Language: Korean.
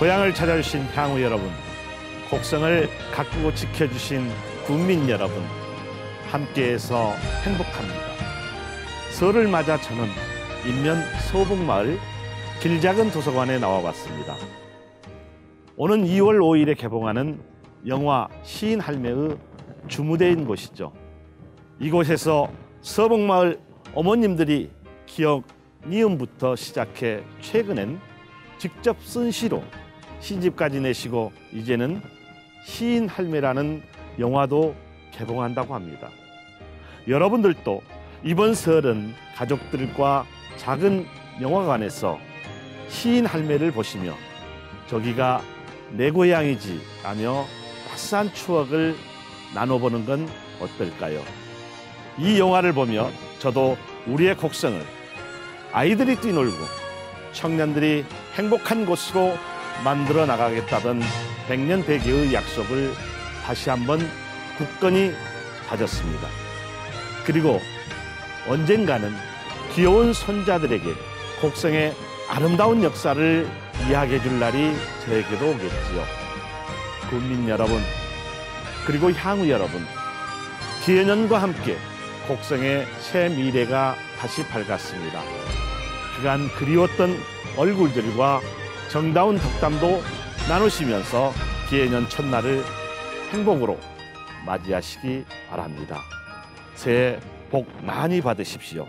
고향을 찾아주신 향후 여러분, 곡성을 가꾸고 지켜주신 국민 여러분, 함께해서 행복합니다. 설을 맞아 저는 인면 소북마을 길작은 도서관에 나와봤습니다. 오는 2월 5일에 개봉하는 영화 시인 할매의 주무대인 곳이죠. 이곳에서 서북마을 어머님들이 기억 니음부터 시작해 최근엔 직접 쓴 시로 시집까지 내시고 이제는 시인 할매라는 영화도 개봉한다고 합니다. 여러분들도 이번 설은 가족들과 작은 영화관에서 시인 할매를 보시며 저기가 내 고향이지 라며 따스한 추억을 나눠보는 건 어떨까요? 이 영화를 보며 저도 우리의 곡성을 아이들이 뛰놀고 청년들이 행복한 곳으로 만들어 나가겠다던 백년대계의 약속을 다시 한번 굳건히 다졌습니다. 그리고 언젠가는 귀여운 손자들에게 곡성의 아름다운 역사를 이야기해 줄 날이 저에게도 오겠지요. 국민 여러분, 그리고 향후 여러분, 기해년과 함께 곡성의 새 미래가 다시 밝았습니다. 그간 그리웠던 얼굴들과 정다운 덕담도 나누시면서 기해년 첫날을 행복으로 맞이하시기 바랍니다. 새해 복 많이 받으십시오.